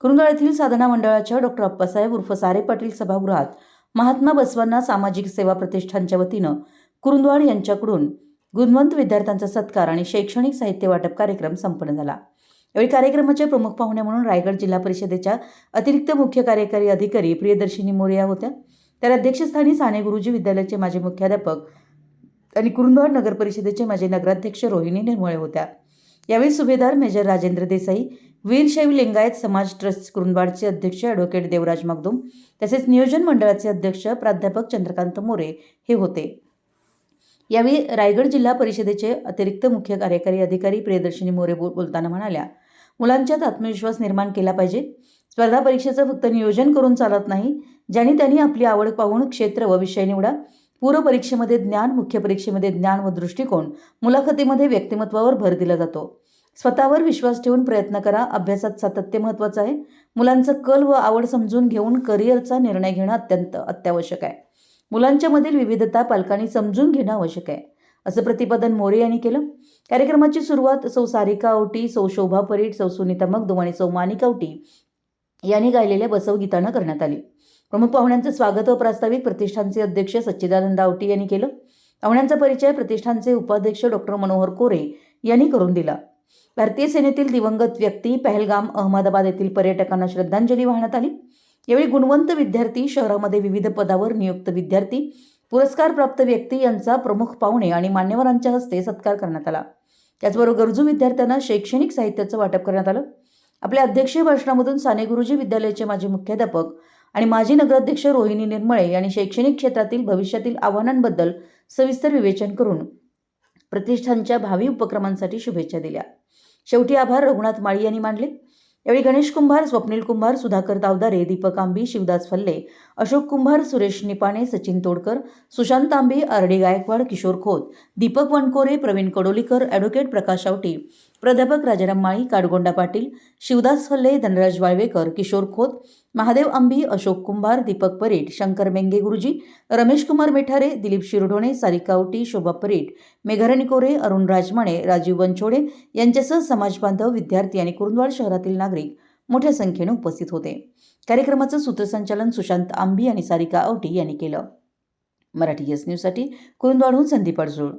कुरुंदळ येथील साधना मंडळाच्या डॉक्टर अप्पासाहेब उर्फ सारे पाटील सभागृहात महात्मा बसवांना सामाजिक सेवा प्रतिष्ठानच्या वतीनं कुरुंदवाड यांच्याकडून गुणवंत विद्यार्थ्यांचा सत्कार आणि शैक्षणिक साहित्य वाटप कार्यक्रम संपन्न झाला. यावेळी कार्यक्रमाचे प्रमुख पाहुणे म्हणून रायगड जिल्हा परिषदेच्या अतिरिक्त मुख्य कार्यकारी अधिकारी प्रियदर्शिनी मोरिया होत्या. तर अध्यक्षस्थानी साने गुरुजी विद्यालयाचे माजी मुख्याध्यापक आणि कुरुंदवाड नगर परिषदेचे माजी नगराध्यक्ष रोहिणी निर्मळे होत्या. यावेळी सुभेदार मेजर राजेंद्र देसाई वीरशैव लिंगायत समाज ट्रस्ट कुरुंदवाडचे अध्यक्ष ॲडव्होकेट देवराज मगदुम तसेच नियोजन मंडळाचे अध्यक्ष प्राध्यापक चंद्रकांत मोरे हे होते. यावेळी रायगड जिल्हा परिषदेचे अतिरिक्त मुख्य कार्यकारी अधिकारी प्रियदर्शिनी मोरे बोल- बोलताना म्हणाल्या मुलांच्यात आत्मविश्वास निर्माण केला पाहिजे. स्पर्धा परीक्षेचं फक्त नियोजन करून चालत नाही ज्यांनी त्यांनी आपली आवड पाहून क्षेत्र व विषय निवडा. पूर्वपरीक्षेमध्ये ज्ञान मुख्य परीक्षेमध्ये ज्ञान व दृष्टिकोन मुलाखतीमध्ये व्यक्तिमत्वावर भर दिला जातो. स्वतःवर विश्वास ठेवून प्रयत्न करा. अभ्यासात सातत्य महत्त्वाचं आहे. मुलांचं कल व आवड समजून घेऊन करिअरचा निर्णय घेणं अत्यंत अत्यावश्यक आहे. मुलांच्या मधील विविधता पालकांनी समजून घेणं आवश्यक आहे. असं प्रतिपादन मोरे यांनी केलं. कार्यक्रमाची सुरुवात सौ सारिका औटी सौ शोभा परीट सौ सुनीता मगदुम आणि सौ मानिका औटी यांनी गायलेल्या बसवगीतानं करण्यात आली. प्रमुख पाहुण्यांचं स्वागत व प्रास्ताविक प्रतिष्ठानचे अध्यक्ष सच्चिदानंद आवटी यांनी केलं. पाहुण्यांचा परिचय प्रतिष्ठानचे उपाध्यक्ष डॉक्टर मनोहर कोरे यांनी करून दिला. भारतीय सेनेतील दिवंगत व्यक्ती पहलगाम अहमदाबाद येथील पर्यटकांना श्रद्धांजली वाहण्यात आली. यावेळी गुणवंत विद्यार्थी शहरामध्ये विविध पदावर नियुक्त विद्यार्थी पुरस्कार प्राप्त व्यक्ती यांचा प्रमुख पाहुणे आणि मान्यवरांच्या हस्ते सत्कार करण्यात आला. त्याचबरोबर गरजू विद्यार्थ्यांना शैक्षणिक साहित्याचं वाटप करण्यात आलं. आपल्या अध्यक्षीय भाषणामधून साने गुरुजी विद्यालयाचे माजी मुख्याध्यापक आणि माजी नगराध्यक्ष रोहिणी निर्मळे यांनी शैक्षणिक क्षेत्रातील भविष्यातील आव्हानांबद्दल सविस्तर विवेचन करून प्रतिष्ठानच्या भावी उपक्रमांसाठी शुभेच्छा दिल्या. शेवटी आभार रघुनाथ माळी यांनी मांडले यावेळी गणेश कुंभार स्वप्नील कुंभार सुधाकर दावदारे दीपक आंबी शिवदास फल्ले अशोक कुंभार Suresh Nipane Sachin Todkar Sushant Ambe R D Gaikwad Kishor Khot Deepak Vankore Pravin Kadolikar advocate Prakash Awati प्राध्यापक राजाराम माळी काडगोंडा पाटील शिवदास हल्ले धनराज वाळवेकर किशोर खोत महादेव आंबी अशोक कुंभार दीपक परीट शंकर मेंगे गुरुजी रमेश कुमार मेठारे दिलीप शिरढोणे सारिका औटी शोभा परीट मेघरणी कोरे अरुण राजमाणे राजीव वंचोडे यांच्यासह समाजबांधव विद्यार्थी आणि कुरुंदवाड शहरातील नागरिक मोठ्या संख्येने उपस्थित होते. कार्यक्रमाचं सूत्रसंचालन सुशांत आंबी आणि सारिका औटी यांनी केलं. मराठी एस न्यूजसाठी कुरुंदवाडहून संदीप अडजूळ